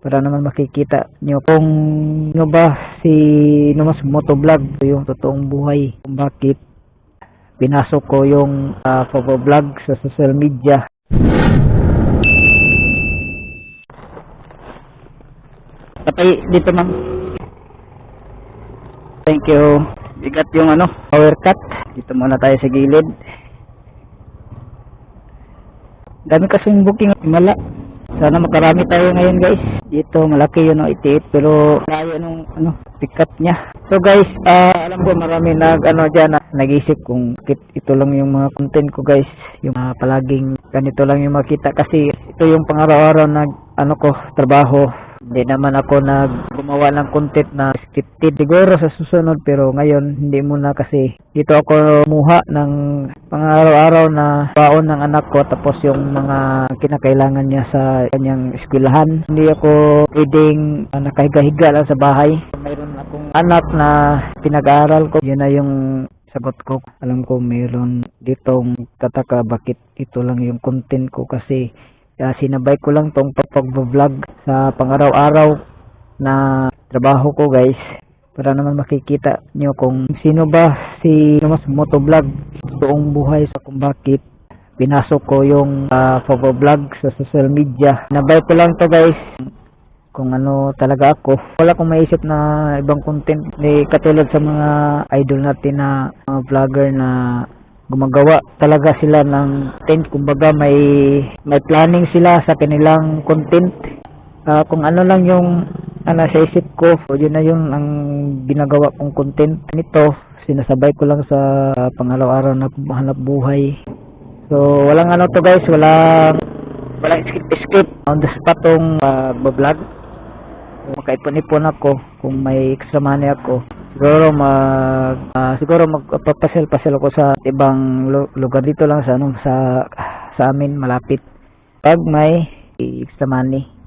para naman makikita nyo. Kung ano ba si Numas Motovlog yung totoong buhay. Kung bakit pinasok ko yung uh, vlog sa social media. Patay dito ma'am. Thank you. Bigat yung ano power cut. Dito muna tayo sa gilid. Dami kasing booking. Himala sana makarami tayo ngayon guys. Dito malaki yun ang itiit. Pero layo nung ano pikat niya. So guys ah, alam ko marami nag ano dyan na nag-isip kung ito lang yung mga content ko guys. Yung ah, palaging ganito lang yung makita. Kasi ito yung pangaraw-araw na ano ko trabaho. Hindi naman ako nag gumawa ng content na scripted siguro sa susunod pero ngayon hindi muna kasi dito ako muha ng pang-araw-araw na baon ng anak ko tapos yung mga kinakailangan niya sa kanyang eskwelahan. Hindi ako pwedeng uh, nakahiga-higa lang sa bahay. Mayroon akong anak na pinag-aaral ko. Yun na yung sagot ko. Alam ko mayroon ditong tataka bakit ito lang yung content ko kasi kaya sinabay ko lang tong pag-vlog sa pang-araw-araw na trabaho ko guys para naman makikita nyo kung sino ba si Numas Motovlog toong buhay sa kung bakit pinasok ko yung uh, vlog sa social media. Nabay ko lang to guys kung ano talaga ako. Wala akong maisip na ibang content. Di katulad sa mga idol natin na mga vlogger na gumagawa talaga sila ng content kumbaga may may planning sila sa kanilang content Ah, kung ano lang yung ano sa isip ko yun na yung ang ginagawa kong content. Nito sinasabay ko lang sa pangaraw-araw na hanap buhay. So walang ano to guys. Walang walang skip skip. On the spot tong uh, vlog makaipon-ipon ako kung may extra money ako. Siguro mag ah, siguro magpapasel-pasel ako sa ibang lu- lugar dito lang sa ano sa sa amin malapit. Pag may extra money